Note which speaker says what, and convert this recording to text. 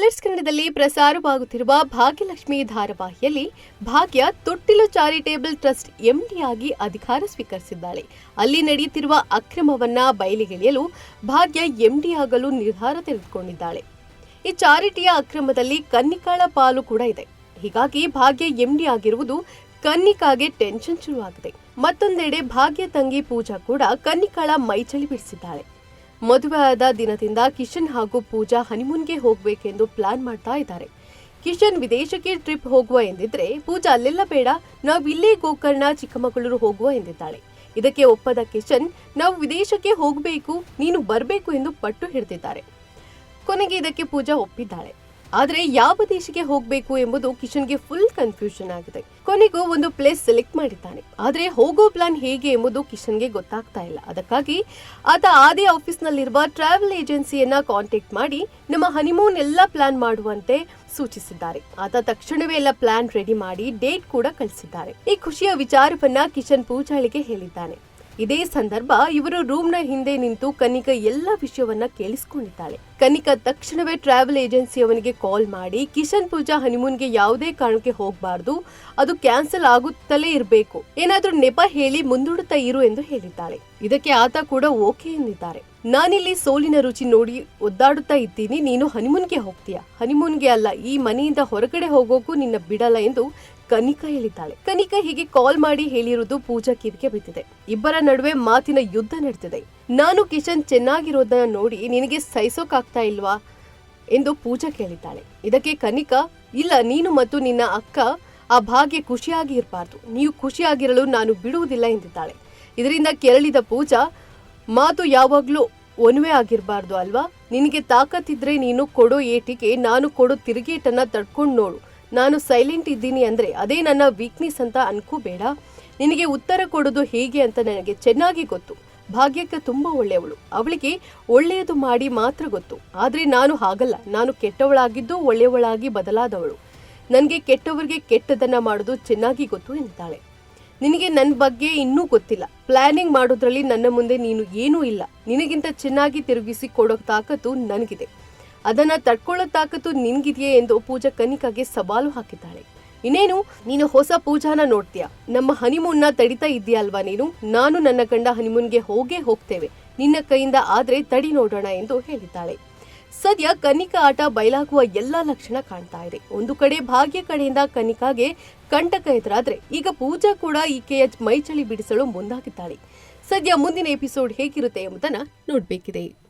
Speaker 1: Colours ಕನ್ನಡದಲ್ಲಿ ಪ್ರಸಾರವಾಗುತ್ತಿರುವ ಭಾಗ್ಯಲಕ್ಷ್ಮಿ ಧಾರಾವಾಹಿಯಲ್ಲಿ ಭಾಗ್ಯ ತೊಟ್ಟಿಲು ಚಾರಿಟೇಬಲ್ ಟ್ರಸ್ಟ್ ಎಂಡಿಯಾಗಿ ಅಧಿಕಾರ ಸ್ವೀಕರಿಸಿದ್ದಾಳೆ. ಅಲ್ಲಿ ನಡೆಯುತ್ತಿರುವ ಅಕ್ರಮವನ್ನ ಬಯಲಿಗೆಳೆಯಲು ಭಾಗ್ಯ ಎಂಡಿ ಆಗಲು ನಿರ್ಧಾರ ತೆಗೆದುಕೊಂಡಿದ್ದಾಳೆ. ಈ ಚಾರಿಟಿಯ ಅಕ್ರಮದಲ್ಲಿ ಕನ್ನಿಕಾಳ ಪಾಲು ಕೂಡ ಇದೆ. ಹೀಗಾಗಿ ಭಾಗ್ಯ ಎಂಡಿ ಆಗಿರುವುದು ಕನ್ನಿಕಾಗೆ ಟೆನ್ಷನ್ ಶುರುವಾಗಿದೆ. ಮತ್ತೊಂದೆಡೆ ಭಾಗ್ಯ ತಂಗಿ ಪೂಜಾ ಕೂಡ ಕನ್ನಿಕಾಳ ಮೈಚಳಿ ಬಿಡಿಸಿದ್ದಾಳೆ. ಮದುವೆ ಆದ ದಿನದಿಂದ ಕಿಶನ್ ಹಾಗೂ ಪೂಜಾ ಹನಿಮೂನ್ಗೆ ಹೋಗಬೇಕೆಂದು ಪ್ಲಾನ್ ಮಾಡ್ತಾ ಇದ್ದಾರೆ. ಕಿಶನ್ ವಿದೇಶಕ್ಕೆ ಟ್ರಿಪ್ ಹೋಗುವ ಎಂದಿದ್ರೆ, ಪೂಜಾ ಅಲ್ಲೆಲ್ಲ ಬೇಡ, ನಾವು ಇಲ್ಲೇ ಗೋಕರ್ಣ, ಚಿಕ್ಕಮಗಳೂರು ಹೋಗುವ ಎಂದಿದ್ದಾಳೆ. ಇದಕ್ಕೆ ಒಪ್ಪದ ಕಿಶನ್, ನಾವು ವಿದೇಶಕ್ಕೆ ಹೋಗಬೇಕು, ನೀನು ಬರಬೇಕು ಎಂದು ಪಟ್ಟು ಹಿಡಿದಿದ್ದಾರೆ. ಕೊನೆಗೆ ಇದಕ್ಕೆ ಪೂಜಾ ಒಪ್ಪಿದ್ದಾಳೆ. ಆದ್ರೆ ಯಾವ ದೇಶಕ್ಕೆ ಹೋಗಬೇಕು ಎಂಬುದು ಕಿಶನ್ಗೆ ಫುಲ್ ಕನ್ಫ್ಯೂಷನ್ ಆಗಿದೆ. ಕೊನೆಗೂ ಒಂದು ಪ್ಲೇಸ್ ಸೆಲೆಕ್ಟ್ ಮಾಡಿದ್ದಾನೆ. ಆದರೆ ಹೋಗೋ ಪ್ಲಾನ್ ಹೇಗೆ ಎಂಬುದು ಕಿಶನ್ಗೆ ಗೊತ್ತಾಗ್ತಾ ಇಲ್ಲ. ಅದಕ್ಕಾಗಿ ಆತ ಆದಿ ಆಫೀಸ್ನಲ್ಲಿರುವ ಟ್ರಾವೆಲ್ ಏಜೆನ್ಸಿಯನ್ನ ಕಾಂಟ್ಯಾಕ್ಟ್ ಮಾಡಿ ನಮ್ಮ ಹನಿಮೂನ್ ಎಲ್ಲ ಪ್ಲಾನ್ ಮಾಡುವಂತೆ ಸೂಚಿಸಿದ್ದಾರೆ. ಆತ ತಕ್ಷಣವೇ ಎಲ್ಲ ಪ್ಲಾನ್ ರೆಡಿ ಮಾಡಿ ಡೇಟ್ ಕೂಡ ಕಳಿಸಿದ್ದಾರೆ. ಈ ಖುಷಿಯ ವಿಚಾರವನ್ನ ಕಿಶನ್ ಪೂಜಾಳಿಗೆ ಹೇಳಿದ್ದಾನೆ. ಇದೇ ಸಂದರ್ಭ ಇವರು ರೂಮ್ನ ಹಿಂದೆ ನಿಂತು ಕನಿಕಾ ಎಲ್ಲ ವಿಷಯವನ್ನ ಕೇಳಿಸಿಕೊಂಡಿದ್ದಾಳೆ. ಕನಿಕ ತಕ್ಷಣವೇ ಟ್ರಾವೆಲ್ ಏಜೆನ್ಸಿಯವನಿಗೆ ಕಾಲ್ ಮಾಡಿ, ಕಿಶನ್ ಪೂಜಾ ಹನಿಮೂನ್ಗೆ ಯಾವುದೇ ಕಾರಣಕ್ಕೆ ಹೋಗಬಾರ್ದು, ಅದು ಕ್ಯಾನ್ಸಲ್ ಆಗುತ್ತಲೇ ಇರಬೇಕು. ಏನಾದ್ರೂ ನೆಪ ಹೇಳಿ ಮುಂದೂಡುತ್ತಾ ಇರು ಎಂದು ಹೇಳಿದ್ದಾಳೆ. ಇದಕ್ಕೆ ಆತ ಕೂಡ ಓಕೆ ಎಂದಿದ್ದಾರೆ. ನಾನಿಲ್ಲಿ ಸೋಲಿನ ರುಚಿ ನೋಡಿ ಒದ್ದಾಡುತ್ತಾ ಇದ್ದೀನಿ. ನೀನು ಹನಿಮೂನ್ಗೆ ಹೋಗ್ತೀಯಾ? ಹನಿಮೂನ್ಗೆ ಅಲ್ಲ, ಈ ಮನೆಯಿಂದ ಹೊರಗಡೆ ಹೋಗೋಕು ನಿನ್ನ ಬಿಡಲ್ಲ ಎಂದು ಕನಿಕಾ ಹೇಳಿದ್ದಾಳೆ. ಕನಿಕಾ ಹೀಗೆ ಕಾಲ್ ಮಾಡಿ ಹೇಳಿರುವುದು ಪೂಜಾ ಕಿವಿಗೆ ಬಿದ್ದಿದೆ. ಇಬ್ಬರ ನಡುವೆ ಮಾತಿನ ಯುದ್ಧ ನಡೆದಿದೆ ನಾನು ಕಿಶನ್ ಚೆನ್ನಾಗಿರೋದನ್ನ ನೋಡಿ ನಿನಗೆ ಸಹಿಸೋಕಾಗ್ತಾ ಇಲ್ವಾ? ಎಂದು ಪೂಜಾ ಕೇಳಿದ್ದಾಳೆ. ಇದಕ್ಕೆ ಕನಿಕಾ, ಇಲ್ಲ, ನೀನು ಮತ್ತು ನಿನ್ನ ಅಕ್ಕ ಆ ಭಾಗ್ಯ ಖುಷಿಯಾಗಿ ಇರಬಾರ್ದು. ನೀವು ಖುಷಿಯಾಗಿರಲು ನಾನು ಬಿಡುವುದಿಲ್ಲ ಎಂದಿದ್ದಾಳೆ. ಇದರಿಂದ ಕೆರಳಿದ ಪೂಜಾ, ಮಾತು ಯಾವಾಗ್ಲೂ ಒನ್ವೆ ಆಗಿರಬಾರ್ದು ಅಲ್ವಾ? ನಿನಗೆ ತಾಕತ್ತಿದ್ರೆ ನೀನು ಕೊಡೋ ಏಟಿಗೆ ನಾನು ಕೊಡೋ ತಿರುಗೇಟನ್ನ ತಡ್ಕೊಂಡು ನೋಡು. ನಾನು ಸೈಲೆಂಟ್ ಇದ್ದೀನಿ ಅಂದರೆ ಅದೇ ನನ್ನ ವೀಕ್ನೆಸ್ ಅಂತ ಅನ್ಕೋಬೇಡ. ನಿನಗೆ ಉತ್ತರ ಕೊಡೋದು ಹೇಗೆ ಅಂತ ನನಗೆ ಚೆನ್ನಾಗಿ ಗೊತ್ತು. ಭಾಗ್ಯಕ್ಕೆ ತುಂಬ ಒಳ್ಳೆಯವಳು. ಅವಳಿಗೆ ಒಳ್ಳೆಯದು ಮಾಡಿ ಮಾತ್ರ ಗೊತ್ತು. ಆದರೆ ನಾನು ಹಾಗಲ್ಲ. ನಾನು ಕೆಟ್ಟವಳಾಗಿದ್ದು ಒಳ್ಳೆಯವಳಾಗಿ ಬದಲಾದವಳು. ನನಗೆ ಕೆಟ್ಟವರಿಗೆ ಕೆಟ್ಟದನ್ನು ಮಾಡೋದು ಚೆನ್ನಾಗಿ ಗೊತ್ತು ಎಂತಾಳೆ. ನಿನಗೆ ನನ್ನ ಬಗ್ಗೆ ಇನ್ನೂ ಗೊತ್ತಿಲ್ಲ. ಪ್ಲಾನಿಂಗ್ ಮಾಡೋದ್ರಲ್ಲಿ ನನ್ನ ಮುಂದೆ ನೀನು ಏನೂ ಇಲ್ಲ. ನಿನಗಿಂತ ಚೆನ್ನಾಗಿ ತಿರುಗಿಸಿ ಕೊಡೋ ತಾಕತ್ತು ನನಗಿದೆ. ಅದನ್ನ ತಡ್ಕೊಳ್ಳೋ ತಾಕತ್ತು ನಿನ್ಗಿದೆಯೇ ಎಂದು ಪೂಜಾ ಕನಿಕಾಗೆ ಸವಾಲು ಹಾಕಿದ್ದಾಳೆ. ಇನ್ನೇನು, ನೀನು ಹೊಸ ಪೂಜಾನ ನೋಡ್ತೀಯ? ನಮ್ಮ ಹನಿಮೂನ್ನ ತಡಿತಾ ಇದೆಯಲ್ವಾ ನೀನು? ನಾನು ನನ್ನ ಗಂಡ ಹನಿಮೂನ್ಗೆ ಹೋಗೇ ಹೋಗ್ತೇವೆ. ನಿನ್ನ ಕೈಯಿಂದ ಆದ್ರೆ ತಡಿ ನೋಡೋಣ ಎಂದು ಹೇಳಿದ್ದಾಳೆ. ಸದ್ಯ ಕನಿಕಾ ಆಟ ಬಯಲಾಗುವ ಎಲ್ಲಾ ಲಕ್ಷಣ ಕಾಣ್ತಾ ಇದೆ. ಒಂದು ಕಡೆ ಭಾಗ್ಯ ಕಡೆಯಿಂದ ಕನಿಕಾಗೆ ಕಂಟಕ ಎದುರಾದ್ರೆ ಈಗ ಪೂಜಾ ಕೂಡ ಈಕೆಯ ಮೈಚಳಿ ಬಿಡಿಸಲು ಮುಂದಾಗಿದ್ದಾಳೆ. ಸದ್ಯ ಮುಂದಿನ ಎಪಿಸೋಡ್ ಹೇಗಿರುತ್ತೆ ಎಂಬುದನ್ನ ನೋಡ್ಬೇಕಿದೆ.